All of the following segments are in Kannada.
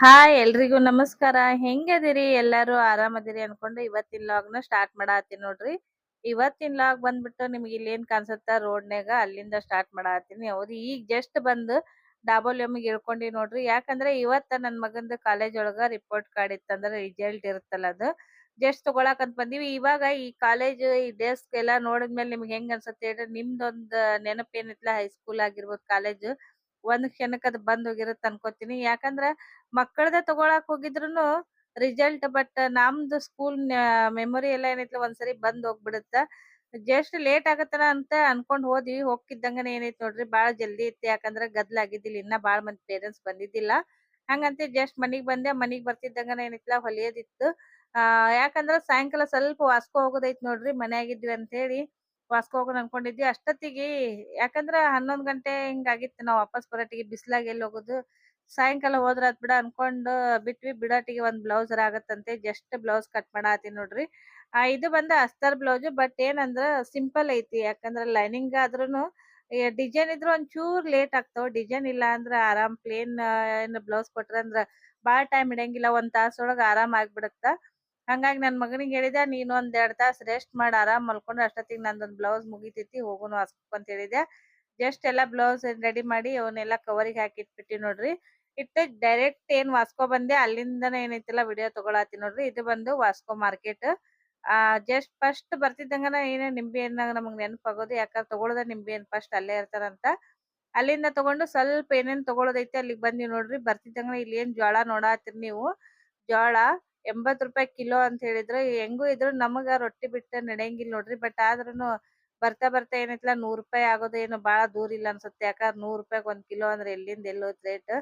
ಹಾಯ್ ಎಲ್ರಿಗೂ ನಮಸ್ಕಾರ. ಹೆಂಗದಿರಿ ಎಲ್ಲಾರು ಆರಾಮದಿರಿ ಅನ್ಕೊಂಡು ಇವತ್ತಿನ ಲಾಗ್ನ ಸ್ಟಾರ್ಟ್ ಮಾಡಾತೀನಿ ನೋಡ್ರಿ. ಇವತ್ತಿನ ಲಾಗ್ ಬಂದ್ಬಿಟ್ಟು ನಿಮ್ಗೆ ಇಲ್ಲಿ ಏನ್ ಕಾಣಿಸುತ್ತ? ರೋಡ್ನಾಗ ಅಲ್ಲಿಂದ ಸ್ಟಾರ್ಟ್ ಮಾಡಾತೀನಿ ಹೌದು, ಈಗ ಜಸ್ಟ್ ಬಂದು ಡಾಬೋಲಿಯಮ್ಗೆ ಇಳ್ಕೊಂಡಿ ನೋಡ್ರಿ. ಯಾಕಂದ್ರೆ ಇವತ್ತ ನನ್ ಮಗಂದು ಕಾಲೇಜ್ ಒಳಗ ರಿಪೋರ್ಟ್ ಕಾರ್ಡ್ ಇತ್ತಂದ್ರ ರಿಸಲ್ಟ್ ಇರುತ್ತಲ್ಲ ಅದು. ಜಸ್ಟ್ ತಗೊಳಕ್ ಅಂತ ಬಂದಿವಿ. ಇವಾಗ ಈ ಕಾಲೇಜ್ ಈ ಡೆಸ್ಕ್ ಎಲ್ಲ ನೋಡಿದ್ಮೇಲೆ ನಿಮ್ಗೆ ಹೆಂಗ್ ಅನ್ಸುತ್ತೆ ಹೇಳ್ರಿ? ನಿಮ್ದೊಂದ್ ನೆನಪು ಏನಿತ್ಲ? ಹೈಸ್ಕೂಲ್ ಆಗಿರ್ಬೋದು ಕಾಲೇಜ್ ಒಂದ್ ಕ್ಷಣಕ್ ಅದ್ ಬಂದ್ ಹೋಗಿರತ್ ಅನ್ಕೋತೀನಿ. ಯಾಕಂದ್ರ ಮಕ್ಕಳದ ತಗೊಳಕ್ ಹೋಗಿದ್ರುನು ರಿಸಲ್ಟ್ ಬಟ್ ನಮ್ದು ಸ್ಕೂಲ್ ಮೆಮೊರಿ ಎಲ್ಲ ಏನೈತ್ಲ ಒಂದ್ಸರಿ ಬಂದ್ ಹೋಗ್ಬಿಡುತ್ತ. ಜಸ್ಟ್ ಲೇಟ್ ಆಗತ್ತನ ಅಂತ ಅನ್ಕೊಂಡ್ ಹೋದ್ವಿ. ಹೋಗ್ತಿದ್ದಂಗನೆ ಏನೈತ್ ನೋಡ್ರಿ, ಬಾಳ ಜಲ್ದಿ ಇತ್ತು. ಯಾಕಂದ್ರ ಗದ್ಲ ಆಗಿದ್ದಿಲ್ಲ. ಇನ್ನ ಬಾಳ ಮಂದಿ ಪೇರೆಂಟ್ಸ್ ಬಂದಿದ್ದಿಲ್ಲ. ಹಂಗಂತ ಜಸ್ಟ್ ಮನಿಗ್ ಬಂದೆ. ಮನಿಗ್ ಬರ್ತಿದ್ದಂಗನ ಏನೈತ್ಲ ಹೊಲಿಯೋದಿತ್ತು. ಆ, ಯಾಕಂದ್ರ ಸಾಯಂಕಾಲ ಸ್ವಲ್ಪ ವಾಸ್ಕೋ ಹೋಗೋದೈತ್ ನೋಡ್ರಿ. ಮನ್ಯಾಗಿದ್ವಿ ಅಂತ ಹೇಳಿ. ವಾಸ್ಕೋ ಹೋಗೋಣ ಅನ್ಕೊಂಡಿದ್ವಿ ಅಷ್ಟೊತ್ತಿಗೆ. ಯಾಕಂದ್ರ ಹನ್ನೊಂದ್ ಗಂಟೆ ಹಿಂಗಾಗಿತ್ತು ನಾವ್ ವಾಪಸ್ ಬರೋಟಿಗೆ ಬಿಸ್ಲಾಗ ಎಲ್ಲಿ ಹೋಗೋದು? ಸಾಯಂಕಾಲ ಹೋದ್ರತ್ ಬಿಡ ಅನ್ಕೊಂಡು ಬಿಟ್ವಿ. ಬಿಡಾಟಿಗೆ ಒಂದ್ ಬ್ಲೌಸ್ ಆಗತ್ತಂತೆ. ಜಸ್ಟ್ ಬ್ಲೌಸ್ ಕಟ್ ಮಾಡಾತೀನಿ ನೋಡ್ರಿ. ಆ, ಇದು ಬಂದ ಅಸ್ತರ್ ಬ್ಲೌಸ್. ಬಟ್ ಏನಂದ್ರ ಸಿಂಪಲ್ ಐತಿ. ಯಾಕಂದ್ರ ಲೈನಿಂಗ್ ಆದ್ರೂನು ಡಿಸೈನ್ ಇದ್ರ ಒಂಚೂರು ಲೇಟ್ ಆಗ್ತಾವ. ಡಿಸೈನ್ ಇಲ್ಲ ಅಂದ್ರ ಆರಾಮ್, ಪ್ಲೇನ್, ಏನ್ ಬ್ಲೌಸ್ ಕೊಟ್ರ ಅಂದ್ರ ಬಾಳ ಟೈಮ್ ಇಡಂಗಿಲ್ಲ ಒಂದ್ ತಾಸೊಳಗ ಆರಾಮ್ ಆಗ್ಬಿಡತ್ತ? ಹಂಗಾಗಿ ನನ್ ಮಗನಿಗೆ ಹೇಳಿದೆ ನೀನು ಒಂದ್ ಎರಡ್ ತಾಸ್ ರೆಸ್ಟ್ ಮಾಡ್, ಆರಾಮ್ ಮಲ್ಕೊಂಡು ಅಷ್ಟೊತ್ತಿಗೆ ನಂದೊಂದ್ ಬ್ಲೌಸ್ ಮುಗಿತೈತಿ, ಹೋಗುನು ಹಾಸ್ಬೇಕು ಅಂತ ಹೇಳಿದೆ ಜಸ್ಟ್ ಎಲ್ಲಾ ಬ್ಲೌಸ್ ರೆಡಿ ಮಾಡಿ ಅವನ್ನೆಲ್ಲ ಕವರಿಗೆ ಹಾಕಿ ಇಟ್ಬಿಟ್ಟಿ ನೋಡ್ರಿ. ಇಟ್ಟು ಡೈರೆಕ್ಟ್ ಏನ್ ವಾಸ್ಕೋ ಬಂದೆ, ಅಲ್ಲಿಂದನೇ ಏನೈತಿಲ್ಲ ವಿಡಿಯೋ ತಗೊಳತಿ ನೋಡ್ರಿ. ಇದು ಬಂದು ವಾಸ್ಕೋ ಮಾರ್ಕೆಟ್ ಆ ಜಸ್ಟ್ ಫಸ್ಟ್ ಬರ್ತಿದ್ದಂಗನ ಏನೇ ನಿಂಬೆ ಹಣ್ಣಾಗ ನಮಗ್ ನೆನಪಾಗೋದು ಯಾಕಂದ್ರೆ ತಗೊಳದ ನಿಂಬೆ ಹಣ್ಣು ಫಸ್ಟ್ ಅಲ್ಲೇ ಇರ್ತಾರಂತ. ಅಲ್ಲಿಂದ ತಗೊಂಡು ಸ್ವಲ್ಪ ಏನೇನ್ ತಗೊಳೋದೈತಿ ಅಲ್ಲಿಗೆ ಬಂದಿವಿ ನೋಡ್ರಿ. ಬರ್ತಿದ್ದಂಗನ ಇಲ್ಲಿ ಏನ್ ಜ್ವಾಳ ನೋಡಾತಿರ್ ನೀವು. ಜ್ವಾಳ ಎಂಬತ್ ರೂಪಾಯಿ ಕಿಲೋ ಅಂತ ಹೇಳಿದ್ರು, ಹೆಂಗೂ ಇದ್ರು ನಮಗ ರೊಟ್ಟಿ ಬಿಟ್ಟ ನಡೆಯಂಗಿಲ್ಲ ನೋಡ್ರಿ. ಬಟ್ ಆದ್ರೂನು ಬರ್ತಾ ಬರ್ತಾ ಏನೈತಲ್ಲ, ನೂರ್ ರೂಪಾಯಿ ಆಗೋದು ಏನು ಬಾಳ ದೂರ ಇಲ್ಲ ಅನ್ಸುತ್ತೆ. ಯಾಕಂದ್ರೆ ನೂರ್ ರೂಪಾಯಿಗ್ ಒಂದ್ ಕಿಲೋ ಅಂದ್ರೆ ಎಲ್ಲಿಂದ ಎಲ್ಲೋದ್ ರೇಟ್?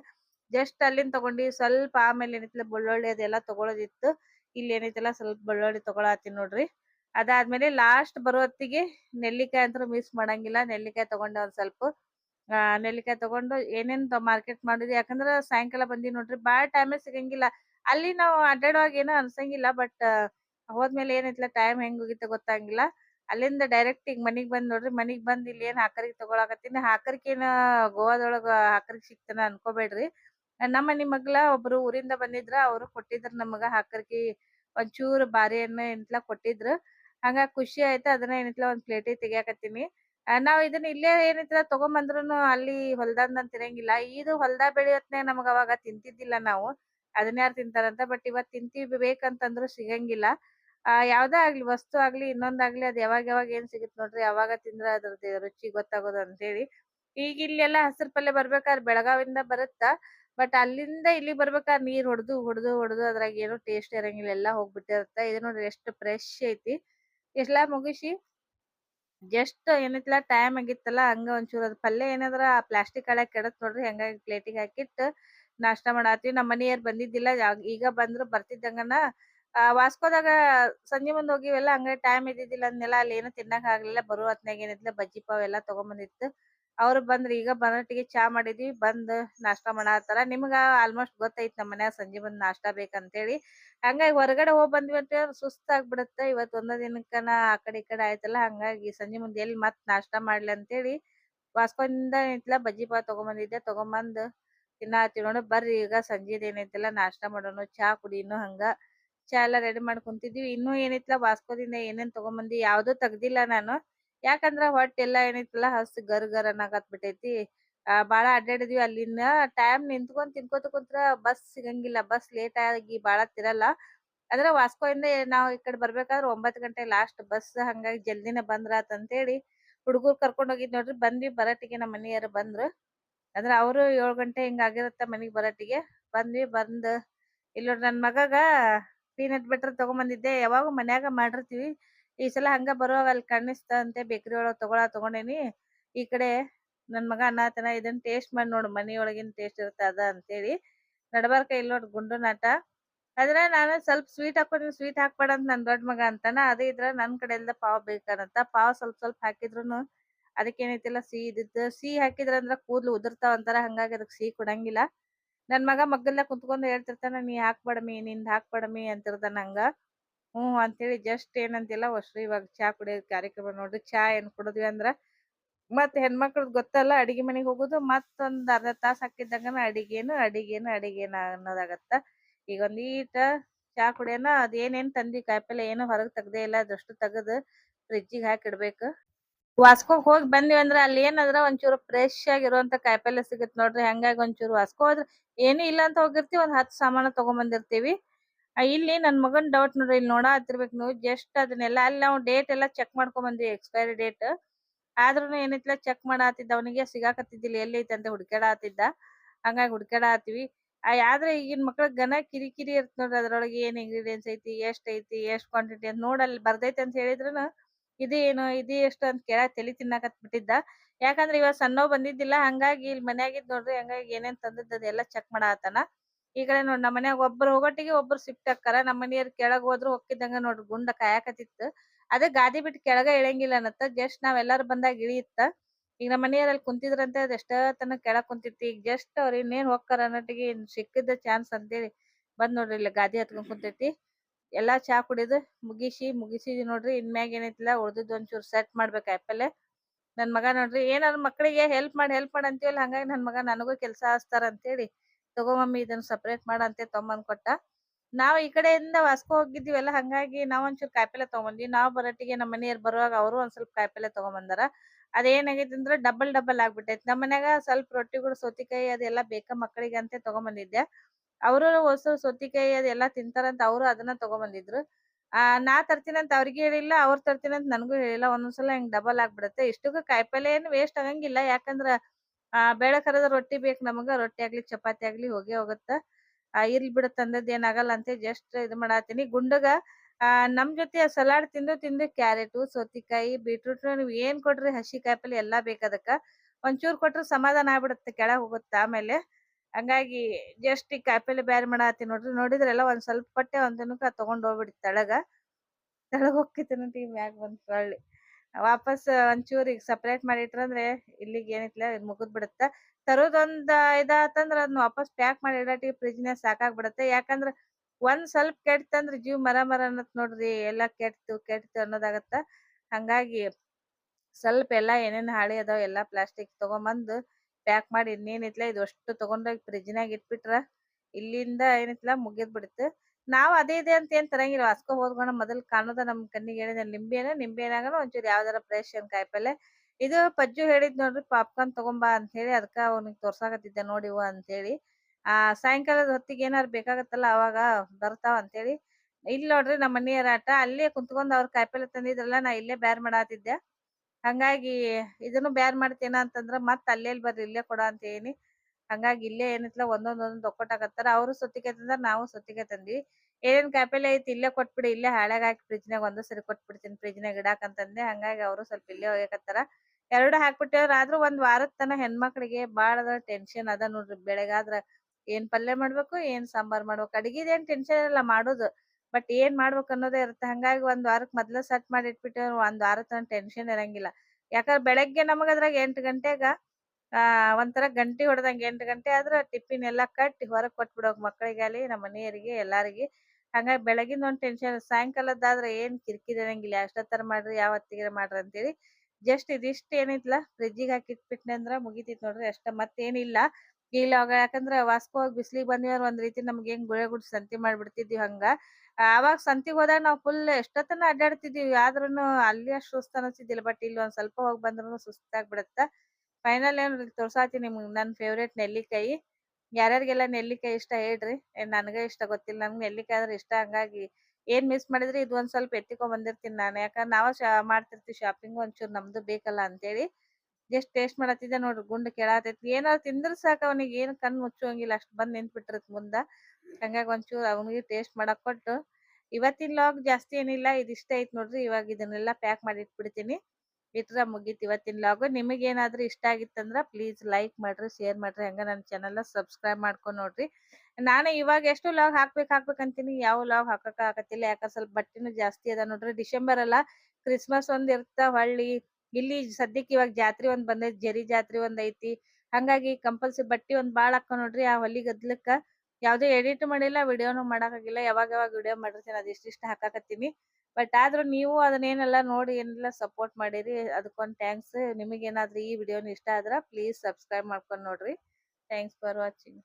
ಜಸ್ಟ್ ಅಲ್ಲಿಂದ ತಗೊಂಡಿ ಸ್ವಲ್ಪ ಆಮೇಲೆ ಏನೈತಿಲ್ಲ, ಬೆಳ್ಳುಳ್ಳಿ ಅದೆಲ್ಲ ತಗೊಳೋದಿತ್ತು. ಇಲ್ಲಿ ಏನೈತಿಲ್ಲ, ಸ್ವಲ್ಪ ಬೆಳ್ಳುಳ್ಳಿ ತಗೊಳತ್ತೀನಿ ನೋಡ್ರಿ. ಅದಾದ್ಮೇಲೆ ಲಾಸ್ಟ್ ಬರೋ ಹೊತ್ತಿಗೆ ನೆಲ್ಲಿಕಾಯಿ ಅಂತೂ ಮಿಸ್ ಮಾಡಂಗಿಲ್ಲ. ನೆಲ್ಲಿಕಾಯಿ ತಗೊಂಡೆ ಒಂದ್ ಸ್ವಲ್ಪ. ಆ, ನೆಲ್ಲಿಕಾಯಿ ತಗೊಂಡು ಏನೇನ್ ಮಾರ್ಕೆಟ್ ಮಾಡಿದ್ವಿ. ಯಾಕಂದ್ರ ಸಾಯಂಕಾಲ ಬಂದಿ ನೋಡ್ರಿ. ಬಾಳ ಟೈಮೇ ಸಿಗಂಗಿಲ್ಲ. ಅಲ್ಲಿ ನಾವು ಅಡ್ಡಾಡುವಾಗ ಏನೋ ಅನ್ಸಂಗಿಲ್ಲ, ಬಟ್ ಹೋದ್ಮೇಲೆ ಏನೈತಿಲ್ಲ ಟೈಮ್ ಹೆಂಗ್ ಹೋಗಿತ್ತ ಗೊತ್ತಾಗಿಲ್ಲ. ಅಲ್ಲಿಂದ ಡೈರೆಕ್ಟ್ ಈಗ ಮನಿಗ್ ಬಂದ್ ನೋಡ್ರಿ, ಮನಿಗ್ ಬಂದ್ ಇಲ್ಲಿ ಏನ್ ಹಾಕರಿಗೆ ತಗೊಳಕತ್ತೀನಿ. ಹಾಕರಿಕೇನ ಗೋವಾದೊಳಗ ಹಾಕರಿಗ್ ಸಿಕ್ತಾನ ಅನ್ಕೋಬೇಡ್ರಿ. ನಮ್ಮ ಮನಿ ಮಗ್ಲ ಒಬ್ರು ಊರಿಂದ ಬಂದಿದ್ರ, ಅವ್ರು ಕೊಟ್ಟಿದ್ರ ನಮಗ ಹಾಕರ್ಕಿ ಒಂಚೂರು ಬಾರಿ ಎಣ್ಣೆ ಇಂತ್ಲ ಕೊಟ್ಟಿದ್ರು. ಹಂಗ ಖುಷಿ ಆಯ್ತು, ಅದನ್ನ ಏನೈತ್ಲ ಒಂದ್ ಪ್ಲೇಟ್ ತೆಗಿಯಾಕತ್ತೀನಿ. ನಾವ್ ಇದನ್ನ ಇಲ್ಲೇ ಏನೈತಿಲ್ಲ ತಗೊಂಬಂದ್ರುನು ಅಲ್ಲಿ ಹೊಲ್ದಂದ್ ಅಂತ ಇರಂಗಿಲ್ಲ ಇದು ಹೊಲ್ದಾಗ ಬೆಳಿಯೋತ್ನ್ಯಾಗ ನಮಗ ಅವಾಗ ತಿಂತಿದ್ದಿಲ್ಲ ನಾವು. ಅದನ್ನ ಯಾರು ತಿಂತಾರಂತ? ಬಟ್ ಇವತ್ ತಿಂತೀವಿ ಬೇಕಂತಂದ್ರು ಸಿಗಂಗಿಲ್ಲ. ಆ, ಯಾವ್ದೇ ಆಗ್ಲಿ, ವಸ್ತು ಆಗ್ಲಿ, ಇನ್ನೊಂದಾಗ್ಲಿ ಅದ್ ಯಾವಾಗ ಯಾವಾಗ ಏನ್ ಸಿಗುತ್ತೆ ನೋಡ್ರಿ, ಯಾವಾಗ ತಿಂದ್ರ ಅದ್ರದ್ದು ರುಚಿ ಗೊತ್ತಾಗೋದು ಅಂತೇಳಿ. ಈಗ ಇಲ್ಲೆಲ್ಲಾ ಹಸಿರು ಪಲ್ಯ ಬರ್ಬೇಕಾದ್ರೆ ಬೆಳಗಾವಿಂದ ಬರುತ್ತ? ಬಟ್ ಅಲ್ಲಿಂದ ಇಲ್ಲಿ ಬರ್ಬೇಕಾದ್ರೆ ನೀರ್ ಹೊಡ್ದು ಹೊಡ್ದು ಹೊಡ್ದು ಅದ್ರಾಗ ಏನು ಟೇಸ್ಟ್ ಇರಂಗಿಲ್ಲ. ಎಲ್ಲಾ ಹೋಗ್ಬಿಟ್ಟಿರತ್ತ. ಇದು ನೋಡ್ರಿ, ಎಷ್ಟು ಫ್ರೆಶ್ ಐತಿ. ಎಲ್ಲಾ ಮುಗಿಸಿ ಜಸ್ಟ್ ಏನೈತಿಲ್ಲ ಟೈಮ್ ಆಗಿತ್ತಲ್ಲ, ಹಂಗ ಒಂಚೂರು ಅದ್ ಪಲ್ಯ ಏನಾದ್ರ ಪ್ಲಾಸ್ಟಿಕ್ ಹಳೆ ಕೆಡತ್ ನೋಡ್ರಿ, ಹಂಗಾಗಿ ಪ್ಲೇಟಿಗೆ ಹಾಕಿಟ್ಟು ನಾಷ್ಟಾ ಮಾಡಾತ್ವಿ ನಮ್ಮ ಮನೆಯವ್ರು ಬಂದಿದ್ದಿಲ್ಲ ಈಗ ಬಂದ್ರು ಬರ್ತಿದ್ದಂಗನ, ಆ, ವಾಸ್ಕೋದಾಗ ಸಂಜೆ ಮುಂದ್ ಹೋಗಿವೆಲ್ಲ, ಹಂಗ ಟೈಮ್ ಇದ್ದಿದ್ದಿಲ್ಲ ಅಂದ್ನೆಲ್ಲ ಅಲ್ಲಿ ಏನು ತಿನ್ನಕ್ ಆಗ್ಲಿಲ್ಲ. ಬರೋ ಹೊತ್ನಾಗ ಏನಿದ್ಲ, ಬಜ್ಜಿ ಪಾವ್ ಎಲ್ಲಾ ತಗೊಂಬಂದಿತ್ತು. ಅವ್ರು ಬಂದ್ರ, ಈಗ ಬರೋಟಿಗೆ ಚಾ ಮಾಡಿದ್ವಿ, ಬಂದ್ ನಾಷ್ಟಾ ಮಾಡಾತಾರ ನಿಮ್ಗ ಆಲ್ಮೋಸ್ಟ್ ಗೊತ್ತೈತ್ ನಮ್ಮ ಮನ್ಯಾಗ ಸಂಜೆ ಬಂದ್ ನಾಷ್ಟಾ ಬೇಕಂತೇಳಿ. ಹಂಗಾಗಿ ಹೊರಗಡೆ ಹೋಗ್ ಬಂದ್ವಿ ಅಂತ ಸುಸ್ತ ಆಗ್ಬಿಡತ್ತ ಇವತ್ ಒಂದ ದಿನಕ್ಕನ ಆ ಕಡೆ ಈ ಕಡೆ ಆಯ್ತಲ್ಲ, ಹಂಗಾಗಿ ಸಂಜೆ ಮುಂದೆ ಎಲ್ಲಿ ಮತ್ ನಾಷ್ಟಾ ಮಾಡ್ಲಿ ಅಂತೇಳಿ ವಾಸ್ಕೋದಿಂದ ಏನೈತಿಲ್ಲ ಬಜ್ಜಿ ಪಾವ್ ತಗೊಂಬಂದಿದ್ದೆ. ತಗೊಂಬಂದ್ ತಿನ್ನಾತ್ತೀವಿ ನೋಡ ಬರ್ರಿ ಈಗ ಸಂಜೆದ ಏನೈತಿಲ್ಲ ನಾಷ್ಟಾ ಮಾಡೋಣ, ಚಾ ಕುಡಿನು ಹಂಗ. ಚಾ ಎಲ್ಲಾ ರೆಡಿ ಮಾಡಿ ಕುಂತಿದ್ವಿ ಇನ್ನೂ ಏನೈತಿಲ್ಲ ವಾಸ್ಕೋದಿಂದ ಏನೇನ್ ತಗೊಂಬಂದಿ ಯಾವ್ದು ತೆಗ್ದಿಲ್ಲ ನಾನು. ಯಾಕಂದ್ರ ಹೊಟ್ಟೆ ಎಲ್ಲ ಏನೈತಿಲ್ಲ ಹಸ್ ಗರ್ ಗರ್ ಅನ್ನಕತ್ ಆ, ಬಾಳ ಅಡ್ಡಾಡಿದ್ವಿ ಅಲ್ಲಿನ ಟೈಮ್ ನಿಂತ್ಕೊಂಡ್ ತಿನ್ಕೋತ ಕುಂತ್ರ ಬಸ್ ಸಿಗಂಗಿಲ್ಲ. ಬಸ್ ಲೇಟ್ ಆಗಿ ಬಾಳ ತಿರಲ್ಲ. ಅಂದ್ರೆ ವಾಸ್ಕೋಯಿಂದ ನಾವು ಈ ಕಡೆ ಬರ್ಬೇಕಾದ್ರೆ ಒಂಬತ್ ಗಂಟೆ ಲಾಸ್ಟ್ ಬಸ್ ಹಂಗಾಗಿ ಜಲ್ದಿನ ಅಂತ ಹೇಳಿ ಹುಡುಗರು ಕರ್ಕೊಂಡ್ ಹೋಗಿದ್ ನೋಡ್ರಿ. ಬಂದ್ವಿ ಬರಟಿಗೆ ನಮ್ಮ ಮನೆಯವರು ಬಂದ್ರು. ಅಂದ್ರ ಅವ್ರು ಏಳ್ ಗಂಟೆ ಹಿಂಗ ಆಗಿರತ್ತ ಮನಿಗ್ ಬರಟಿಗೆ. ಬಂದ್ವಿ, ಬಂದ್ ಇಲ್ಲಿ ನೋಡಿ ನನ್ ಮಗಗ ಪೀನಟ್ ಬಟರ್ ತಗೊಂಬಂದಿದ್ದೆ. ಯಾವಾಗ ಮನ್ಯಾಗ ಮಾಡಿರ್ತೀವಿ. ಈ ಸಲ ಹಂಗ ಬರುವಾಗ ಅಲ್ಲಿ ಕಾಣಿಸ್ತ ಅಂತೆ ಬೇಕರಿ ಒಳಗ್ ತಗೊಳ ತಗೊಂಡೇನಿ. ಈ ಕಡೆ ನನ್ ಮಗ ಅನ್ನತನ ಇದನ್ನ ಟೇಸ್ಟ್ ಮಾಡಿ ನೋಡು ಒಳಗಿನ ಟೇಸ್ಟ್ ಇರುತ್ತೆ ಅದ ಅಂತೇಳಿ. ನಡಬಾರ್ಕ ಇಲ್ಲಿ ನೋಡಿ ಗುಂಡು ನಾಟ. ಅದ್ರ ನಾನು ಸ್ವಲ್ಪ ಸ್ವೀಟ್ ಹಾಕೊಂಡ್ರೆ ಸ್ವೀಟ್ ಹಾಕ್ಬೇಡ ಅಂತ ನನ್ ದೊಡ್ಡ ಮಗ ಅಂತಾನ. ಅದೇ ಇದ್ರ ನನ್ ಕಡೆಯಿಂದ ಪಾವ್ ಬೇಕಂತ ಪಾವ್ ಸ್ವಲ್ಪ ಸ್ವಲ್ಪ ಹಾಕಿದ್ರುನು ಅದಕ್ಕೇನೈತಿಲ್ಲ ಸಿಹಿ ಇದ್ದಿದ್ದು. ಸಿಹಿ ಹಾಕಿದ್ರಂದ್ರ ಕೂದಲು ಉದುರ್ತಾವ ಅಂತಾರ, ಹಂಗಾಗಿ ಅದಕ್ಕೆ ಸಿಹಿ ಕೊಡಂಗಿಲ್ಲ. ನನ್ ಮಗ ಮಗ್ಗಲ್ಲ ಕುಂತ್ಕೊಂಡ್ ಹೇಳ್ತಿರ್ತಾನ, ನೀ ಹಾಕ್ಬೇಡಮಿ, ನಿಂದ್ ಹಾಕ್ಬೇಡಮಿ ಅಂತಿರ್ತಾನ ಹಂಗ. ಹ್ಮ್ ಅಂತೇಳಿ ಜಸ್ಟ್ ಏನಂತಿಲ್ಲ ಒಷ್ರು ಇವಾಗ ಚಾ ಕುಡಿಯೋದ್ ಕಾರ್ಯಕ್ರಮ ನೋಡ್ರಿ ಚಾ ಏನ್ ಕುಡಿದ್ವಿ ಅಂದ್ರ ಮತ್ತೆ ಹೆಣ್ಮಕ್ಳದ್ ಗೊತ್ತಲ್ಲ, ಅಡಿಗೆ ಮನೆಗೆ ಹೋಗುದು, ಮತ್ತೊಂದ್ ಅರ್ಧ ತಾಸ್ ಹಾಕಿದ್ದಂಗನ ಅಡಿಗೇನು ಅಡಿಗೇನು, ಅಡಿಗೇನ ಅನ್ನೋದಾಗತ್ತ. ಈಗ ಒಂದ್ ಈಟ ಚಾ ಕುಡಿಯೋಣ ಅದೇನೇನ್ ತಂದಿ, ಕಾಯಿಪಲ್ಲೆ ಏನು ಹೊರಗ್ ತೆಗ್ದೇ ಇಲ್ಲ ಅದಷ್ಟು ತೆಗದ್ ಫ್ರಿಜ್ಜಿಗೆ ಹಾಕಿ ವಾಸ್ಕೋಗ್ ಹೋಗಿ ಬಂದಿವಿ ಅಂದ್ರ ಅಲ್ಲಿ ಏನಂದ್ರ ಒಂಚೂರು ಫ್ರೆಶ್ ಆಗಿರುವಂತ ಕಾಯಿಪಲ್ಲೆ ಸಿಗತ್ ನೋಡ್ರಿ. ಹಂಗಾಗಿ ಒಂಚೂರು ವಾಸ್ಕೋ ಹೋದ್ರ ಏನು ಇಲ್ಲ ಅಂತ ಹೋಗಿರ್ತಿವಿ. ಒಂದ್ ಹತ್ತು ಸಾಮಾನು ತಗೊಂಡ್ ಬಂದಿರ್ತೀವಿ ಇಲ್ಲಿ ನನ್ ಮಗನ್ ಡೌಟ್ ನೋಡ್ರಿ. ಇಲ್ಲಿ ನೋಡ ಹತ್ತಿರ್ಬೇಕು. ನೀವು ಜಸ್ಟ್ ಅದನ್ನೆಲ್ಲ ಅಲ್ಲಿ ನಾವು ಡೇಟ್ ಎಲ್ಲಾ ಚೆಕ್ ಮಾಡ್ಕೊಂಡ್ ಬಂದ್ವಿ ಎಕ್ಸ್ಪೈರಿ ಡೇಟ್ ಆದ್ರೂನು ಏನೈತಿಲ್ಲ ಚೆಕ್ ಮಾಡಾತಿದ್ದ. ಅವನಿಗೆ ಸಿಗಾಕತ್ತಿದ್ದಿಲ್ಲ. ಎಲ್ಲಿ ಐತಿ ಅಂತ ಹುಡ್ಕ್ಯಾಡಾತಿದ್ದ. ಹಂಗಾಗಿ ಹುಡ್ಕ್ಯಾಡಾತಿವಿ. ಆದ್ರೆ ಈಗಿನ ಮಕ್ಳ ಘನ ಕಿರಿಕಿರಿ ಇರ್ತ ನೋಡ್ರಿ. ಅದ್ರೊಳಗೆ ಏನ್ ಇಂಗ್ರೀಡಿಯೆಂಟ್ಸ್ ಐತಿ, ಎಷ್ಟ್ ಐತಿ, ಎಷ್ಟ್ ಕ್ವಾಂಟಿಟಿ ಅಂತ ನೋಡಲ್ಲಿ ಬರ್ದೈತಿ ಅಂತ ಹೇಳಿದ್ರುನು ಇದು ಏನು, ಇದು ಎಷ್ಟು ಅಂತ ಕೇಳ, ತಲಿ ತಿನ್ನಾಕತ್ ಬಿಟ್ಟಿದ್ದ. ಯಾಕಂದ್ರೆ ಇವಾಗ ಸಣ್ಣವ್ ಬಂದಿದ್ದಿಲ್ಲ, ಹಂಗಾಗಿ ಇಲ್ಲಿ ಮನ್ಯಾಗಿದ್ ನೋಡ್ರಿ, ಹಂಗಾಗಿ ಏನೇನ್ ತಂದಿದ್ದ ಅದೆಲ್ಲ ಚೆಕ್ ಮಾಡಾತನ ಈ ಕಡೆ ನೋಡ್, ನಮ್ಮ ಮನ್ಯಾಗ ಒಬ್ರು ಹೋಗೋಟಿಗೆ ಒಬ್ರು ಶಿಫ್ಟ್ ಹಾಕಾರ ನಮ್ಮ ಮನೆಯವ್ರ ಕೆಳಗ್ ಹೋದ್ರು ಹೊಕ್ಕಿದಂಗ ನೋಡ್ರಿ ಗುಂಡ ಕಾಯಕತ್ತಿತ್ತು. ಅದೇ ಗಾದಿ ಬಿಟ್ಟು ಕೆಳಗ ಇಳಂಗಿಲ್ಲ ಅನ್ನತ್ತ, ಜಸ್ಟ್ ನಾವೆಲ್ಲಾರು ಬಂದಾಗ ಇಳಿಯುತ್ತ. ಈಗ ನಮ್ಮ ಮನೆಯವ್ರ್ ಅಲ್ಲಿ ಕುಂತಿದ್ರಂತೆ, ಅದ್ ಎಷ್ಟ ತನಕ ಕೆಳಗ್ ಕುಂತಿತ್ತು. ಈಗ ಜಸ್ಟ್ ಅವ್ರ ಇನ್ನೇನ್ ಹೋಗ್ತಾರ ಅನ್ನೋಟಿಗೆ ಇನ್ ಸಿಕ್ಕಿದ್ದ ಚಾನ್ಸ್ ಅಂತೇಳಿ ಬಂದ್ ನೋಡ್ರಿ, ಇಲ್ಲಿ ಗಾದಿ ಹತ್ಕೊಂಡ್ ಕುಂತೈತಿ. ಎಲ್ಲಾ ಚಾ ಕುಡಿದು ಮುಗಿಸಿ ಮುಗಿಸಿದ್ವಿ ನೋಡ್ರಿ ಇನ್ಮ್ಯಾಗ ಏನೈತಿಲ್ಲ ಉಳ್ದಿದ್ ಒಂಚೂರ್ ಸೆಟ್ ಮಾಡ್ಬೇಕು ಆಪಲ್ಲೆ ನನ್ ಮಗ ನೋಡ್ರಿ ಏನಾದ್ರು ಮಕ್ಕಳಿಗೆ ಹೆಲ್ಪ್ ಮಾಡಿ ಹೆಲ್ಪ್ ಮಾಡಿ ಅಂತೀವಲ್ಲ, ಹಂಗಾಗಿ ನನ್ ಮಗ ನನಗೂ ಕೆಲ್ಸ ಹಚ್ತಾರ ಅಂತೇಳಿ, ತಗೋ ಮಮ್ಮಿ ಇದನ್ನ ಸಪ್ರೇಟ್ ಮಾಡ ಅಂತ ತೊಗೊಂಬಂದ್ ಕೊಟ್ಟ. ನಾವ್ ಈ ಕಡೆಯಿಂದ ವಾಸ್ಕೋ ಹೋಗಿದ್ದೀವಲ್ಲ, ಹಂಗಾಗಿ ನಾವ್ ಒಂಚೂರ್ ಕಾಯಿಪಲ್ಲೆ ತಗೊಂಡ್ವಿ ನಾವ್ ಬರೋಟಿಗೆ ನಮ್ಮ ಮನೆಯವ್ರು ಬರುವಾಗ ಅವರು ಒಂದ್ ಸ್ವಲ್ಪ ಕಾಯಿಪಲ್ಲೆ ತಗೊಂಬಂದಾರ. ಅದೇನಾಗೈತಿ ಅಂದ್ರ ಡಬಲ್ ಡಬಲ್ ಆಗ್ಬಿಟ್ಟೈತಿ. ನಮ್ಮ ಮನ್ಯಾಗ ಸ್ವಲ್ಪ ರೊಟ್ಟಿಗಳು, ಸೌತಿಕಾಯಿ ಅದೆಲ್ಲ ಬೇಕಾ ಮಕ್ಕಳಿಗೆ ಅಂತ ತಗೊಂಬಂದಿದ್ದೆ. ಅವರು ಹೊಸ ಸೌತಿಕಾಯಿ ಅದೆಲ್ಲ ತಿಂತಾರಂತ ಅವರು ಅದನ್ನ ತಗೊಂಬಂದಿದ್ರು. ಆ, ನಾ ತರ್ತೀನಂತ ಅವ್ರಿಗೆ ಹೇಳಿಲ್ಲ, ಅವ್ರ್ ತರ್ತೀನಂತ ನನಗೂ ಹೇಳಿಲ್ಲ. ಒಂದೊಂದ್ಸಲ ಹಿಂಗ್ ಡಬಲ್ ಆಗ್ಬಿಡತ್ತೆ. ಇಷ್ಟಕ್ಕೂ ಕಾಯಿಪಲ್ಲೆ ಏನು ವೇಸ್ಟ್ ಆಗಂಗಿಲ್ಲ. ಯಾಕಂದ್ರ, ಆ ಬೇಳೆ ಕರೆದ ರೊಟ್ಟಿ ಬೇಕು ನಮಗ. ರೊಟ್ಟಿ ಆಗ್ಲಿ, ಚಪಾತಿ ಆಗ್ಲಿ ಹೋಗೇ ಹೋಗತ್ತ. ಇರ್ಲಿ ಬಿಡತ್ತೆ ಅಂದದ್ ಏನಾಗಲ್ಲ ಅಂತ ಜಸ್ಟ್ ಇದು ಮಾಡತ್ತೀನಿ. ಗುಂಡಗ, ಆ, ನಮ್ ಜೊತೆ ಸಲಾಡ್ ತಿಂದು ತಿಂದು ಕ್ಯಾರೆಟು, ಸೌತಿಕಾಯಿ ಬೀಟ್ರೂಟ್ ನೀವ್ ಏನ್ ಕೊಡ್ರಿ ಹಸಿ ಕಾಯಿಪಲ್ಲೆ ಎಲ್ಲಾ ಬೇಕದಕ್ಕ ಅದಕ್ಕ. ಒಂಚೂರ್ ಕೊಟ್ರ ಸಮಾಧಾನ ಆಗ್ಬಿಡತ್ತೆ, ಕೆಳಗ್ ಹೋಗುತ್ತ ಆಮೇಲೆ. ಹಂಗಾಗಿ ಜಸ್ಟ್ ಈ ಕಾಯಿಪಲ್ಲೆ ಬ್ಯಾರೆ ಮಾಡಾತೀನಿ ನೋಡ್ರಿ. ನೋಡಿದ್ರೆಲ್ಲ ಒಂದ್ ಸ್ವಲ್ಪ ಪಟ್ಟೆ ಒಂದ್ ದಿನಕ್ಕ ತಗೊಂಡ್ ಹೋಗ್ಬಿಡ್ತಿ ತೆಳಗ. ತೆಳಗ್ ಹೋಗ್ತಿತ್ತು ಟೀ ಮ್ಯಾಗ್ ಬಂದ್ ಹೊಳ್ಳಿ. ವಾಪಸ್ ಒಂಚೂರ್ ಈಗ ಸಪರೇಟ್ ಮಾಡಿ ಇಟ್ರಂದ್ರೆ ಇಲ್ಲಿಗ್ ಏನೈತಿಲ್ಲ ಮುಗಿದ್ ಬಿಡುತ್ತ. ತರೋದೊಂದ್ ಇದಾತಂದ್ರ ಅದನ್ನ ವಾಪಸ್ ಪ್ಯಾಕ್ ಮಾಡಿ ಇಡಟಿಗೆ ಸಾಕಾಗ್ ಸಾಕಾಗ್ಬಿಡತ್ತೆ. ಯಾಕಂದ್ರ ಒಂದ್ ಸ್ವಲ್ಪ ಕೆಡ್ತಂದ್ರ ಜೀವ ಮರ ಮರ ಅನ್ನತ್ ನೋಡ್ರಿ. ಎಲ್ಲಾ ಕೆಟ್ತು ಕೆಟ್ತು ಅನ್ನೋದಾಗತ್ತ. ಹಂಗಾಗಿ ಸ್ವಲ್ಪ ಎಲ್ಲಾ ಏನೇನ್ ಹಾಳಿ ಅದಾವ ಎಲ್ಲಾ ಪ್ಲಾಸ್ಟಿಕ್ ತಗೊಂಬಂದು ಪ್ಯಾಕ್ ಮಾಡಿ ಇನ್ನೇನೈತ್ಲ ಇದು ಅಷ್ಟು ತಗೊಂಡೋಗಿ ಫ್ರಿಜ್ನಾಗ ಇಟ್ಬಿಟ್ರ, ಇಲ್ಲಿಂದ ಏನೈತ್ಲ ಮುಗಿದ್ ಬಿಡುತ್ತೆ ನಾವ್ ಅದೇ ಇದೆ ಅಂತ ಏನ್ ತರಂಗಿಲ್ಲ. ವಾಸ್ಕೋ ಹೋದ್ಗಣ ಮೊದಲ್ ಕಾಣೋದ ನಮ್ ಕಣ್ಣಿಗೆ ಹೇಳಿದ, ನಿಂಬೆನ ನಿಂಬೆನಾಗ ಒಂಚೂರು ಯಾವ್ದಾರ ಫ್ರೆಶ್ ಏನ್ ಕಾಯಿಪಲ್ಲೆ. ಇದು ಪಜ್ಜು ಹೇಳಿದ್ ನೋಡ್ರಿ, ಪಾಪ್ಕಾರ್ನ್ ತಗೊಂಬಾ ಅಂತ ಹೇಳಿ ಅದಕ್ಕ ಅವನಿಗೆ ತೋರ್ಸಾಕತ್ತಿದ್ದೆ ನೋಡಿವ ಅಂತ ಹೇಳಿ ಆ, ಸಾಯಂಕಾಲದ ಹೊತ್ತಿಗೆ ಏನಾರು ಬೇಕಾಗತ್ತಲ್ಲ, ಅವಾಗ ಬರ್ತಾವ ಅಂತೇಳಿ ಇಲ್ಲಿ ನೋಡ್ರಿ ನಮ್ಮ ಮನೆಯವ್ರ ಆಟ, ಅಲ್ಲೇ ಕುಂತ್ಕೊಂಡ್ ಅವ್ರ ಕಾಯಿಪಲ್ಲೆ ತಂದಿದ್ರಲ್ಲ, ನಾ ಇಲ್ಲೇ ಬ್ಯಾರ್ ಮಾಡಾತಿದ್ದೆ. ಹಂಗಾಗಿ ಇದನ್ನು ಬ್ಯಾರ್ ಮಾಡ್ತೇನ ಅಂತಂದ್ರ ಮತ್ತ್ ಅಲ್ಲೆಲ್ ಬರ್ರಿ, ಇಲ್ಲೇ ಕೊಡ ಅಂತ ಏನಿ ಹಂಗಾಗಿ ಇಲ್ಲೇ ಏನೈತ್ಲ ಒಂದೊಂದ್ ಒಂದೊಂದ್ ಅವರು ಸೌತಿಕಾಯಿ ತಂದಾರ, ನಾವು ಸುತ್ತಿಗೆ ತಂದ್ವಿ. ಏನೇನ್ ಕಾಯಿಪಲ್ಲೆ ಐತಿ ಇಲ್ಲೇ ಕೊಟ್ಬಿಡಿ, ಇಲ್ಲೇ ಹಾಳ್ಯಾಗ ಹಾಕಿ ಫ್ರಿಜ್ನ್ಯಾಗ ಒಂದ್ ಸರಿ ಕೊಟ್ಬಿಡ್ತೀನಿ ಫ್ರಿಜ್ನಾಗ ಇಡಾಕಂತಂದೆ ಹಂಗಾಗಿ ಅವರು ಸ್ವಲ್ಪ ಇಲ್ಲೇ ಹೋಗ್ಯಾಕತ್ತಾರ. ಎರಡು ಹಾಕ್ಬಿಟ್ಟಿವ್ರ, ಆದ್ರೂ ಒಂದ್ ವಾರದ ತನ ಹೆಣ್ಮಕ್ಳಿಗೆ ಬಾಳ ಟೆನ್ಷನ್ ಅದ ನೋಡ್ರಿ. ಬೆಳಗಾದ್ರ ಏನ್ ಪಲ್ಯ ಮಾಡ್ಬೇಕು, ಏನ್ ಸಾಂಬಾರ್ ಮಾಡ್ಬೇಕು. ಅಡಿಗೆದೇನ್ ಟೆನ್ಷನ್ ಇಲ್ಲ ಮಾಡೋದು. ಬಟ್ ಏನ್ ಮಾಡ್ಬೇಕು ಅನ್ನೋದೇ ಇರುತ್ತೆ. ಹಂಗಾಗಿ ಒಂದ್ ವಾರಕ್ ಮೊದ್ಲ ಸೆಟ್ ಮಾಡಿ ಇಟ್ಬಿಟ್ಟು ಒಂದ್ ವಾರ ತನಕ ಟೆನ್ಷನ್ ಇರಂಗಿಲ್ಲ. ಯಾಕಂದ್ರೆ ಬೆಳಗ್ಗೆ ನಮಗ ಅದ್ರಾಗ ಎಂಟ್ ಗಂಟೆಗ, ಆ, ಒಂಥರ ಗಂಟಿ ಹೊಡ್ದಂಗ್ ಎಂಟ್ ಗಂಟೆ ಆದ್ರ ಟಿಫಿನ್ ಎಲ್ಲಾ ಕಟ್ಟಿ ಹೊರಗ್ ಕೊಟ್ಬಿಡೋಕ್ ಮಕ್ಕಳಿಗಾಲಿ ನಮ್ಮ ಮನೆಯವರಿಗೆ, ಎಲ್ಲಾರಿಗೆ. ಹಂಗಾಗಿ ಬೆಳಗಿನ ಒಂದ್ ಟೆನ್ಷನ್ ಸಾಯಂಕಾಲದಾದ್ರೆ ಏನ್ ಕಿರಿಕಿರಿ ಇರಂಗಿಲ್ಲ. ಅಷ್ಟೊತ್ತರ ಮಾಡ್ರಿ ಯಾವತ್ತಿಗೆ ಮಾಡ್ರಿ ಅಂತೇಳಿ. ಜಸ್ಟ್ ಇದಿಷ್ಟ್ ಏನೈತ್ಲ ಫ್ರಿಜ್ಜಿಗ್ ಹಾಕಿ ಇಟ್ಬಿಟ್ನೆ ಅಂದ್ರ ಮುಗಿತೈತ್ ನೋಡ್ರಿ. ಅಷ್ಟ ಮತ್ತೇನಿಲ್ಲ. ಇಲ್ಲ ಅವಾಗ ಯಾಕಂದ್ರ ವಾಸ್ಕೋ ಬಿಸ್ಲಿಗ್ ಅಂದ್ರ ಒಂದ್ ರೀತಿ ನಮ್ಗೆ ಹೆಂಗ್ ಗುಳೆ ಗುಡ್ ಸಂತಿ ಮಾಡ್ಬಿಡ್ತಿದ್ವಿ ಹಂಗ. ಅವಾಗ ಸಂತಿಗ್ ಹೋದಾಗ ನಾವ್ ಫುಲ್ ಎಷ್ಟೊತ್ತನ ಅಡ್ಡಾಡ್ತಿದ್ವಿ ಆದ್ರೂನು ಅಲ್ಲಿ ಅಷ್ಟು ಸುಸ್ತ ಅನಿಸ್ತಿದ್ದಿಲ್ಲ ಬಟ್ ಇಲ್ಲಿ ಒಂದ್ ಸ್ವಲ್ಪ ಹೋಗಿ ಬಂದ್ರುನು ಸುಸ್ತಾಗ್ಬಿಡತ್ತ ಫೈನಲ್ ಏನ್ ತೋರ್ಸಾತಿ ನಿಮ್ಗ್ ನನ್ ಫೇವ್ರೇಟ್ ನೆಲ್ಲಿಕಾಯಿ. ಯಾರ್ಯಾರಿಗೆಲ್ಲ ನೆಲ್ಲಿಕಾಯಿ ಇಷ್ಟ ಹೇಳ್ರಿ. ನನ್ಗ ಇಷ್ಟ ಗೊತ್ತಿಲ್ಲ ನಂಗ್ ನೆಲ್ಲಿಕಾಯಿ ಅಂದ್ರ ಇಷ್ಟ ಹಂಗಾಗಿ ಏನ್ ಮಿಸ್ ಮಾಡಿದ್ರಿ, ಇದು ಒಂದ್ ಸ್ವಲ್ಪ ಎತ್ತಿಕೊಂಡ್ ಬಂದಿರ್ತೀನಿ ನಾನು. ಯಾಕಂದ್ರೆ ನಾವ ಮಾಡ್ತಿರ್ತಿವಿ ಶಾಪಿಂಗ್ ಒಂಚೂರ್, ನಮ್ದು ಬೇಕಲ್ಲ ಅಂತೇಳಿ. ಜಸ್ಟ್ ಟೇಸ್ಟ್ ಮಾಡತ್ತಿದ್ದೆ ನೋಡ್ರಿ ಗುಂಡ್ ಕೇಳಾತೈತಿ. ಏನಾರ ತಿಂದ್ರ ಸಾಕ ಅವನಿಗೆ, ಏನ್ ಕಣ್ ಮುಚ್ಚುವಂಗಿಲ್ಲ. ಅಷ್ಟ್ ಬಂದ್ ನಿಂತ್ ಬಿಟ್ಟಿರತ್ ಮುಂದ. ಹಂಗಾಗಿ ಒಂಚೂರ್ ಅವನಿಗೆ ಟೇಸ್ಟ್ ಮಾಡಕ್ ಕೊಟ್ಟು. ಇವತ್ತಿನ ಲಾಗ್ ಜಾಸ್ತಿ ಏನಿಲ್ಲ ಇದಿಷ್ಟ ಐತ್ ನೋಡ್ರಿ. ಇವಾಗ ಇದನ್ನೆಲ್ಲಾ ಪ್ಯಾಕ್ ಮಾಡಿ ಇಟ್ಬಿಡ್ತೀನಿ. ಇಟ್ರ ಮುಗೀತ್ ಇವತ್ತಿನ ಲಾಗ್ ನಿಮಗೆ ಏನಾದ್ರೂ ಇಷ್ಟ ಆಗಿತ್ತಂದ್ರ ಪ್ಲೀಸ್ ಲೈಕ್ ಮಾಡ್ರಿ ಶೇರ್ ಮಾಡ್ರಿ. ಹಂಗ ನನ್ನ ಚಾನೆಲ್ ಸಬ್ಸ್ಕ್ರೈಬ್ ಮಾಡ್ಕೊಂಡ್ ನೋಡ್ರಿ. ನಾನು ಇವಾಗ ಎಷ್ಟು ಲಾಗ್ ಹಾಕ್ಬೇಕು ಹಾಕ್ಬೇಕಂತೀನಿ ಯಾವ ಲಾಗ್ ಹಾಕಕ್ ಯಾಕಂದ್ರ ಸ್ವಲ್ಪ ಬಟ್ಟಿನೂ ಜಾಸ್ತಿ ಅದ ನೋಡ್ರಿ. ಡಿಸೆಂಬರ್ ಅಲ್ಲ, ಕ್ರಿಸ್ಮಸ್ ಒಂದ್ ಇರ್ತ, ಹೊಳ್ಳಿ ಇಲ್ಲಿ ಸದ್ಯಕ್ಕೆ ಇವಾಗ ಜಾತ್ರೆ ಒಂದ್ ಬಂದೈತಿ, ಜರಿ ಜಾತ್ರೆ ಒಂದ್ ಐತಿ. ಹಂಗಾಗಿ ಕಂಪಲ್ಸರಿ ಬಟ್ಟಿ ಒಂದ್ ಬಾಳ ಹಾಕೊಂಡ್ ನೋಡ್ರಿ, ಆ ಹೊಲಿ ಗದ್ಲಕ್ಕ ಯಾವ್ದೇ ಎಡಿಟ್ ಮಾಡಿಲ್ಲ ವಿಡಿಯೋನು ಮಾಡಕ್ಕಾಗಿಲ್ಲ. ಯಾವಾಗ ಯಾವಾಗ ವಿಡಿಯೋ ಮಾಡಿರ್ತೀನಿ ಅದ್ ಇಷ್ಟಿಷ್ಟ ಹಾಕಾಕತ್ತೀನಿ. ಬಟ್ ಆದ್ರೂ ನೀವು ಅದನ್ನೇನೆಲ್ಲ ನೋಡಿ ಏನೆಲ್ಲ ಸಪೋರ್ಟ್ ಮಾಡಿರಿ, ಅದಕ್ಕೊಂದ್ ಥ್ಯಾಂಕ್ಸ್ ನಿಮಗೇನಾದ್ರೂ ಈ ವಿಡಿಯೋನ ಇಷ್ಟ ಆದ್ರ ಪ್ಲೀಸ್ ಸಬ್ಸ್ಕ್ರೈಬ್ ಮಾಡ್ಕೊಂಡ್ ನೋಡ್ರಿ. Thanks for watching